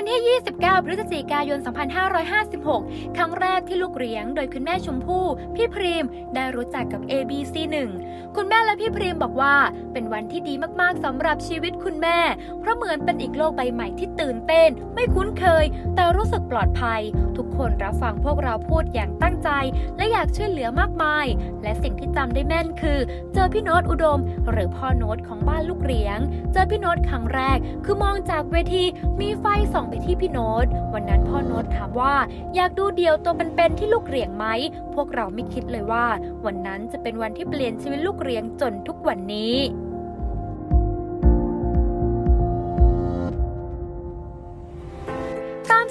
วันที่ 29 พฤศจิกายน 2556 ครั้งแรกที่ลูกเลี้ยง โดยคุณแม่ชมพู่ พี่พรีม ได้รู้จักกับ ABC 1 คุณแม่และพี่พรีมบอกว่า เป็นวันที่ดีมากๆสำหรับชีวิตคุณแม่ เพราะเหมือนเป็นอีกโลกใบใหม่ที่ตื่นเต้น ไม่คุ้นเคย แต่รู้สึกปลอดภัย ทุกคนรับฟังพวกเราพูดอย่างตั้งใจ และอยากช่วยเหลือมากมาย และสิ่งที่จำได้แม่นคือ เจอพี่โน้ตอุดม หรือพ่อโน้ตของบ้านลูกเลี้ยง เจอพี่โน้ตครั้งแรก คือมองจากเวทีมีไฟส่องไปที่พี่โน้ต วันนั้นพ่อโน้ตถามว่า อยากดูเดี่ยวตัวเป็นๆที่ลูกเลี้ยงไหม พวกเราไม่คิดเลยว่า วันนั้นจะเป็นวันที่เปลี่ยนชีวิตลูกเลี้ยงจนทุกวันนี้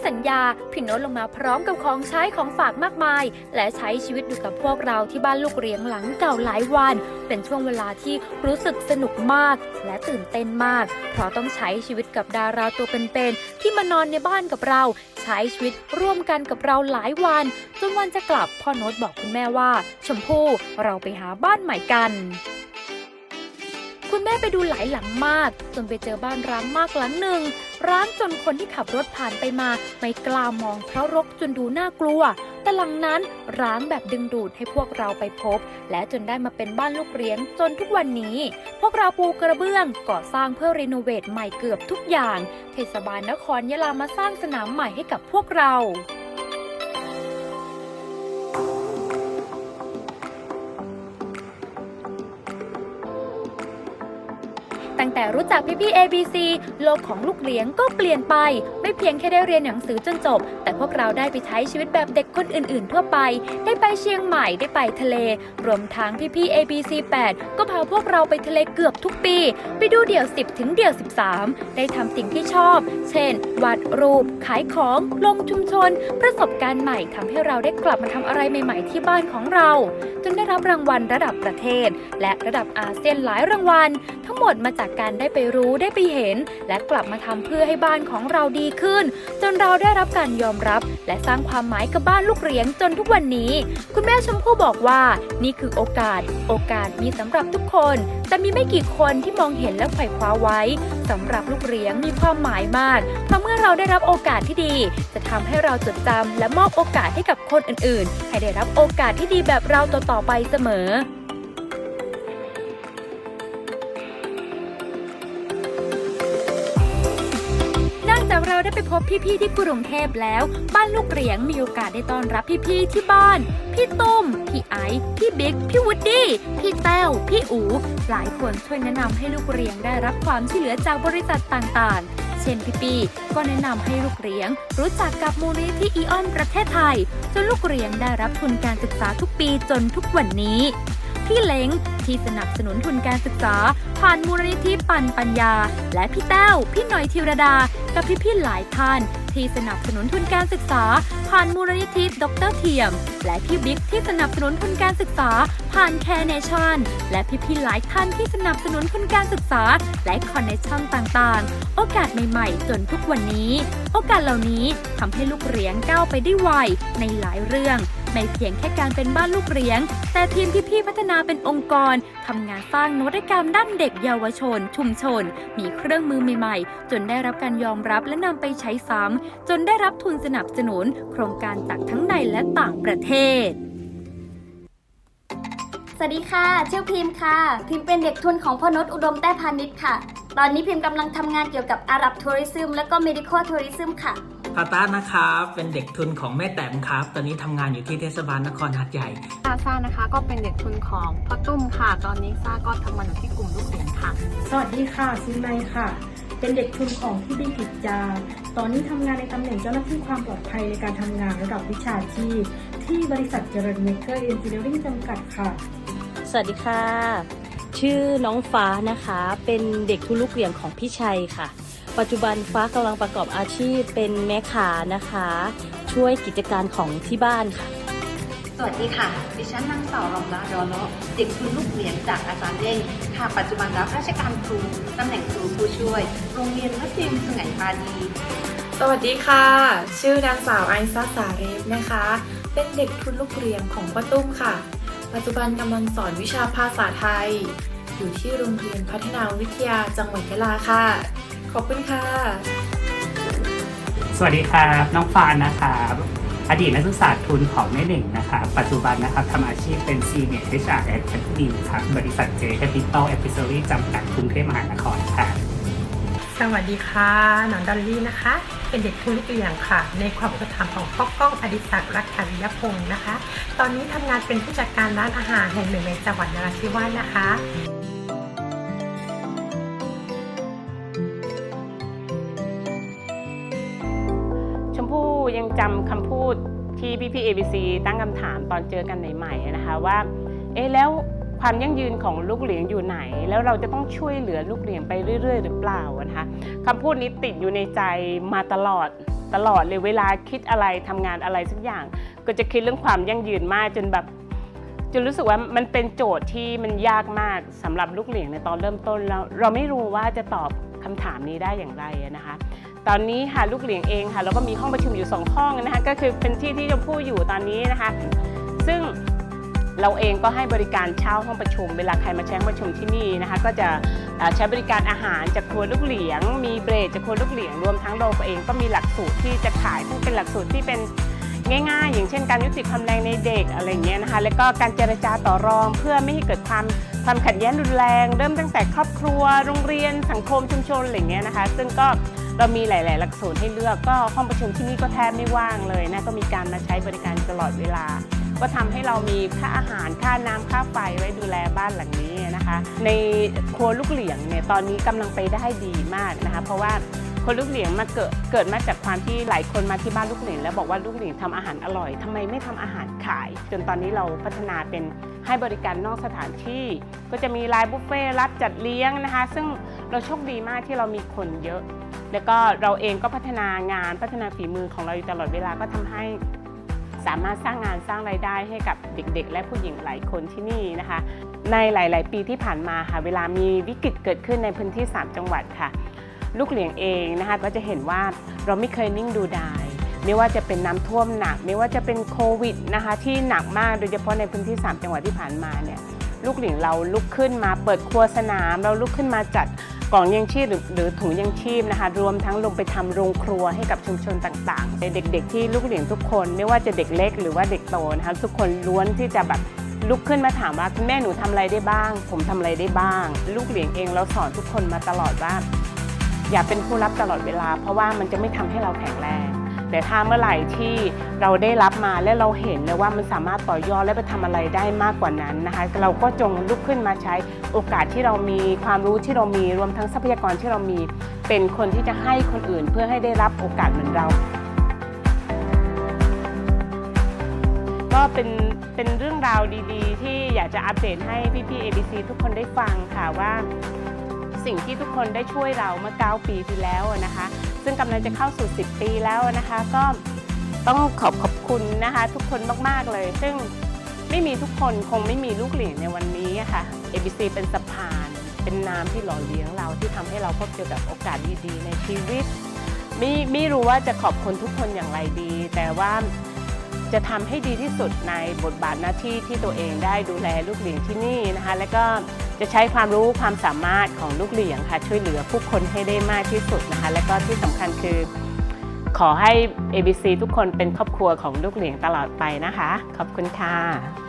สัญญาพี่โน้ตลงมาพร้อมกับของใช้ของฝากมากมาย และใช้ชีวิตอยู่กับพวกเราที่บ้านลูกเลี้ยงหลังเก่าหลายวัน เป็นช่วงเวลาที่รู้สึกสนุกมาก และตื่นเต้นมาก เพราะต้องใช้ชีวิตกับดาราตัวเป็นๆที่มานอนในบ้านกับเรา ใช้ชีวิตร่วมกันกับเราหลายวัน จนวันจะกลับพ่อโน้ตบอกคุณแม่ว่า ชมพู่เราไปหาบ้านใหม่กัน แม่ไปดูหลายหลังมาก จนไปเจอบ้านร้างมากหลังหนึ่ง ร้างจนคนที่ขับรถผ่านไปมาไม่กล้ามองเพราะรกจนดูน่ากลัว แต่หลังนั้นร้างแบบดึงดูดให้พวกเราไปพบ และจนได้มาเป็นบ้านลูกเลี้ยงจนทุกวันนี้ พวกเราปูกระเบื้องก่อสร้างเพื่อรีโนเวทใหม่เกือบทุกอย่าง เทศบาลนครยะลามาสร้างสนามใหม่ให้กับพวกเรา ตั้งแต่รู้จักพี่พี่ ABC โลกของลูกเลี้ยงก็เปลี่ยนไป ไม่เพียงแค่ได้เรียนหนังสือจนจบ แต่พวกเราได้ไปใช้ชีวิตแบบเด็กคนอื่น ๆ ทั่วไป ได้ไปเชียงใหม่ได้ไปทะเล รวมทั้งพี่พี่ ABC 8 ก็พาพวกเราไปทะเลเกือบทุกปี ไปดูเดี่ยว 10 ถึงเดี่ยว 13 ได้ทำสิ่งที่ชอบ เช่น วาดรูป ขายของ ลงชุมชน ประสบการณ์ใหม่ทำให้เราได้กลับมาทำอะไรใหม่ ๆ ที่บ้านของเรา จนได้รับรางวัลระดับประเทศ และระดับอาเซียนหลายรางวัล ทั้งหมดมาจากการได้ไปรู้ได้ไปเห็น และกลับมาทำเพื่อให้บ้านของเราดีขึ้น จนเราได้รับการยอมรับ และสร้างความหมายกับบ้านลูกเลี้ยงจนทุกวันนี้ คุณแม่ชมพู่บอกว่า นี่คือโอกาส โอกาสมีสำหรับทุกคน แต่มีไม่กี่คนที่มองเห็นและไขว่คว้าไว้สำหรับลูกเลี้ยงมีความหมายมากเพราะเมื่อเราได้รับโอกาสที่ดี จะทำให้เราจดจำและมอบโอกาสให้กับคนอื่นๆ ให้ได้รับโอกาสที่ดีแบบเราต่อๆไปเสมอ เราได้ไปพบพี่ๆที่กรุงเทพแล้ว บ้านลูกเลี้ยงมีโอกาสได้ต้อนรับพี่ๆที่บ้าน พี่ตุ้ม พี่ไอซ์พี่บิ๊ก พี่วูดดี้ พี่แต้ว พี่อู หลายคนช่วยแนะนำให้ลูกเลี้ยงได้รับความช่วยเหลือจากบริษัทต่างๆเช่นพี่ปีก็แนะนำให้ลูกเลี้ยง รู้จักกับมูลนิธิอีออนประเทศไทย จนลูกเลี้ยงได้รับทุนการศึกษาทุกปีจนทุกวันนี้ พี่เล้งที่สนับสนุนทุนการศึกษา ผ่านมูลนิธิปันปัญญา และพี่แต้ว พี่หน่อยธีรดา กับพี่ๆหลายท่าน ที่สนับสนุนทุนการศึกษา ผ่านมูลนิธิดรเทียม และพี่บิ๊กที่สนับสนุนทุนการศึกษา ผ่านแคร์เนชั่นและพี่ๆหลายท่านที่สนับสนุนทุนการศึกษา และคอนเนชั่นต่างๆ โอกาสใหม่ๆ จนทุกวันนี้ โอกาสเหล่านี้ทำให้ลูกเลี้ยงก้าวไปได้ไวในหลายเรื่อง ไม่เพียงแค่การเป็นบ้านลูกเลี้ยง แต่ทีมพี่ๆพัฒนาเป็นองค์กรทำงานสร้างนวัตกรรมด้านเด็กเยาวชน ชุมชน มีเครื่องมือใหม่ๆ จนได้รับการยอมรับและนำไปใช้ซ้ำจนได้รับทุนสนับสนุน โครงการจากทั้งในและต่างประเทศสวัสดีค่ะ ชื่อพิมพ์ค่ะ พิมพ์เป็นเด็กทุนของพ่อนุชอุดมแต้พาณิชค่ะ ตอนนี้พิมพ์กำลังทำงานเกี่ยวกับอารับทัวริซึมและก็ medical tourism ค่ะ พาต้านะครับ เป็นเด็กทุนของแม่แต้มครับ ตอนนี้ทำงานอยู่ที่เทศบาลนครหัดใหญ่ ซาซ่านะคะก็เป็นเด็กทุนของพ่อตุ้มค่ะ ตอนนี้ซ่าก็ทำงานอยู่ที่กลุ่มลูกเสือค่ะ สวัสดีค่ะซินไนค่ะ เป็นเด็กทุนของพี่บิ๊กกิจจา ตอนนี้ทำงานในตำแหน่งเจ้าหน้าที่ความปลอดภัยในการทำงานระดับวิชาชีพ ที่บริษัทเจริญเมเกอร์เอนจิเนียริ่งจำกัดค่ะ สวัสดีค่ะ ชื่อน้องฟ้านะคะ เป็นเด็กทุนลูกเลี้ยงของพี่ชัยค่ะ ปัจจุบันฟ้ากำลังประกอบอาชีพเป็นแม่ค้านะคะ ช่วยกิจการของที่บ้านค่ะ สวัสดีค่ะ ดิฉันนางสาวรอมลาดอเลาะเด็กทุนลูกเหรียญจากอาจารย์เด้งค่ะ ปัจจุบันรับราชการครูตำแหน่งครูผู้ช่วย โรงเรียนมัธยมสุไหงปาดีสวัสดีค่ะ ชื่อนางสาวไอซ่าสาเรฟนะคะ เป็นเด็กทุนลูกเรียนของพ่อตุ้มค่ะ ปัจจุบันกำลังสอนวิชาภาษาไทย อยู่ที่โรงเรียนพัฒนาวิทยาจังหวัดยะลาค่ะ ขอบคุณค่ะ สวัสดีครับน้องฟานนะครับอดีตนักศึกษาทุนของแม่หนึ่งนะครับปัจจุบันนะครับทำอาชีพเป็น Senior HR Academy ครับบริษัท J Capital Advisory จำกัดกรุงเทพมหานครครับสวัสดีค่ะหนอนดอลลี่นะคะ เป็นเด็กทุนลูกเรียงค่ะ ในความอุปถัมภ์ของพ่อก้องอดิศักดิ์รักขันยพงศ์นะคะ ตอนนี้ทำงานเป็นผู้จัดการร้านอาหารแห่งหนึ่งในจังหวัดนราธิวาสนะคะ ยังจำคำพูดที่พี่พี่ ABC ตั้งคำถามตอนเจอกันใหม่ๆนะคะว่าเอ๊ะแล้วความยั่งยืนของลูกเหลียงอยู่ไหน แล้วเราจะต้องช่วยเหลือลูกเหลียงไปเรื่อย ๆ หรือเปล่านะคะคำพูดนี้ติดอยู่ในใจมาตลอดตลอดเลยเวลาคิดอะไรทำงานอะไรสักอย่าง ก็จะคิดเรื่องความยั่งยืนมากจนแบบจนรู้สึกว่ามันเป็นโจทย์ที่มันยากมากสำหรับลูกเหลียงในตอนเริ่มต้นแล้วเราไม่รู้ว่าจะตอบคำถามนี้ได้อย่างไรนะคะ ตอนนี้ค่ะลูกเหลียงเองค่ะแล้วก็มีห้องประชุมอยู่ 2 ห้องนะคะก็คือเป็นที่ที่ชมพู่อยู่ตอนนี้นะคะ ซึ่งเราเองก็ให้บริการเช่าห้องประชุม เวลาใครมาใช้ห้องประชุมที่นี่นะคะ ก็จะใช้บริการอาหารจากครัวลูกเหลียง มีเบรดจากครัวลูกเหลียงรวมทั้งเราเองก็มีหลักสูตรที่จะขายซึ่งเป็นหลักสูตรที่เป็นง่ายๆ อย่างเช่นการยุติความแรงในเด็กอะไรเงี้ยนะคะแล้วก็การเจรจาต่อรองเพื่อไม่ให้เกิดความความขัดแย้งรุนแรง เริ่มตั้งแต่ครอบครัวโรงเรียนสังคมชุมชนอะไรเงี้ยนะคะ ซึ่งก็ เรามีหลาย ๆ หลักสูตรให้เลือกก็ห้องประชุมที่นี่ก็แทบไม่ว่างเลยนะก็มีการมาใช้บริการตลอดเวลา ก็ทำให้เรามีค่าอาหารค่าน้ำค่าไฟไว้ดูแลบ้านหลังนี้นะคะ ในครัวลูกเหลียงเนี่ยตอนนี้กำลังไปได้ดีมากนะคะ เพราะว่าคนลูกเหลียงมาเกิดเกิดมาจากความที่หลายคนมาที่บ้านลูกเหลียงแล้วบอกว่าลูกเหลียงทำอาหารอร่อยทำไมไม่ทำอาหารขาย จนตอนนี้เราพัฒนาเป็นให้บริการนอกสถานที่ ก็จะมีไลน์บุฟเฟ่รับจัดเลี้ยงนะคะ ซึ่งเราโชคดีมากที่เรามีคนเยอะ แล้วก็เราเองก็พัฒนางานพัฒนาฝีมือของเราอยู่ตลอดเวลาก็ทำให้สามารถสร้างงานสร้างรายได้ให้กับเด็กๆ และผู้หญิงหลายคนที่นี่นะคะ ในหลาย ๆ ปีที่ผ่านมาค่ะเวลามีวิกฤตเกิดขึ้นในพื้นที่ 3 จังหวัดค่ะ ลูกเหลียงเองนะคะก็จะเห็นว่าเราไม่เคยนิ่งดูดายไม่ว่าจะเป็นน้ำท่วมหนัก ไม่ว่าจะเป็นโควิดนะคะที่หนักมากโดยเฉพาะในพื้นที่ 3 จังหวัดที่ผ่านมาเนี่ยลูกเหลียงเราลุกขึ้นมาเปิดครัวสนาม เราลุกขึ้นมาจัด กล่องยังชีพหรือถุงยังชีพนะคะรวมทั้งลงไปทำโรงครัวให้กับชุมชนต่างๆเด็กๆ ที่ลูกเหลียงทุกคน ไม่ว่าจะเด็กเล็กหรือว่าเด็กโตนะคะทุกคนล้วนที่จะแบบลุกขึ้นมาถามว่าคุณแม่หนูทำอะไรได้บ้าง ผมทำอะไรได้บ้าง ลูกเหลียงเองเราสอนทุกคนมาตลอดว่า อย่าเป็นผู้รับตลอดเวลา เพราะว่ามันจะไม่ทำให้เราแข็งแรง แต่ถ้าเมื่อไหร่ที่เราได้รับมาและเราเห็นเลยว่ามันสามารถต่อยอดและไปทำอะไรได้มากกว่านั้นนะคะ เราก็จงลุกขึ้นมาใช้โอกาสที่เรามีความรู้ที่เรามีรวมทั้งทรัพยากรที่เรามี เป็นคนที่จะให้คนอื่นเพื่อให้ได้รับโอกาสเหมือนเรา ก็เป็นเป็นเรื่องราวดีๆ ที่อยากจะอัปเดตให้พี่ๆ ABC ทุกคนได้ฟังค่ะว่า สิ่งที่ทุกคนได้ช่วยเราเมื่อ 9 ปีที่แล้วนะคะ ซึ่งกำลังจะเข้าสู่ 10 ปีแล้วนะคะ ก็ต้องขอบขอบคุณนะคะ ทุกคนมาก ๆ เลย ซึ่งไม่มีทุกคนคงไม่มีลูกหลียงในวันนี้อะค่ะ ABC เป็นสะพาน เป็นน้ำที่หล่อเลี้ยงเราที่ทำให้เราพบเจอกับโอกาสดีๆ ในชีวิตไม่ไม่รู้ว่าจะขอบคุณทุกคนอย่างไรดี แต่ว่าจะทำให้ดีที่สุดในบทบาทหน้าที่ที่ตัวเองได้ดูแลลูกหลียงที่นี่นะคะ แล้วก็ จะใช้ความรู้ความสามารถของลูกเหลียงค่ะช่วยเหลือผู้คนให้ได้มากที่สุดนะคะ และก็ที่สำคัญคือ ขอให้ ABC ทุกคนเป็นครอบครัวของลูกเหลียงตลอดไปนะคะ ขอบคุณค่ะ